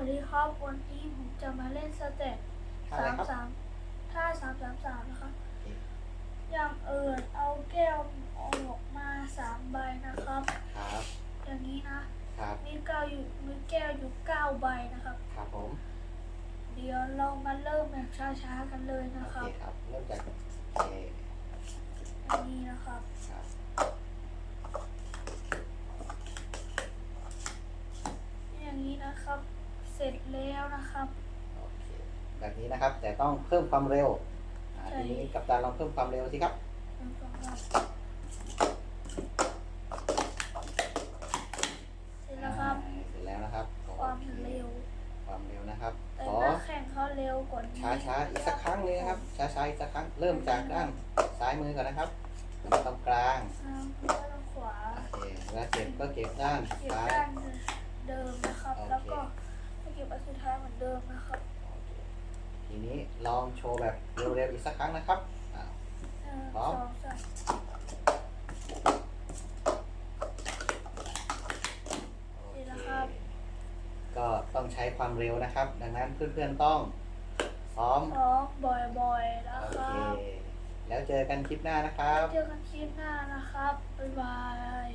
วัสดีครับ วันนี้ผมจะมาเล่นสเต็ปท่าอะไรสามครับสามท่าสามสามสามนะครับโอเคอย่างเอิญเอาแก้วออกมาสามใบนะครับ ครับ อย่างนี้นะ ครับ มีเก้าอยู่ มีแก้วอยู่เก้าใบนะครับ ครับผม เดี๋ยวเรามาเริ่มแบบช้าๆกันเลยโอนะคเครับ ครับ เริ่มจากโอเคอย่างนี้นะครับครับอย่างนี้นะครับ เสร็จแล้วนะครับ โอเคแบบนี้นะครับ แต่ต้องเพิ่มความเร็วอ่าใช่ ทีนี้กัปตันลองเพิ่มความเร็วสิครับเป็นสองรอบเสร็จแล้วครับอ่าเสร็จแล้วนะครับความโอเร็ว ความเร็วนะครับ แต่ขอนักแข่งเขาเร็วกว่านี้ช้าช้าๆอีกสักครั้งเลยนะครับ ช้าช้าๆอีกสักครั้ง เริ่มจากด้านซ้ายมือก่อนนะครับมาตรงกลางอ่าแล้วก็ทางขวาโอเคแล้วเก็บก็เก็บด้านเก็บซ้าย ด้านเดิมนะครับโอเคแล้วก็เก็บอันสุดท้ายเหมื อนเดิมนะครับโอเคทีนี้ลองโชว์แบบเร็วๆอีกสักครั้งนะครับอ่าหนึ่งพร้สอมองสามโอนี่เคนะครับก็ต้องใช้ความเร็วนะครับ ดังนั้นเพื่อนๆต้องซ้อมซ้อมบ่อยๆนะโอครัเค บแล้วเจอกันคลิปหน้านะครับ เจอกันคลิปหน้านะครับ บ๊ายบาย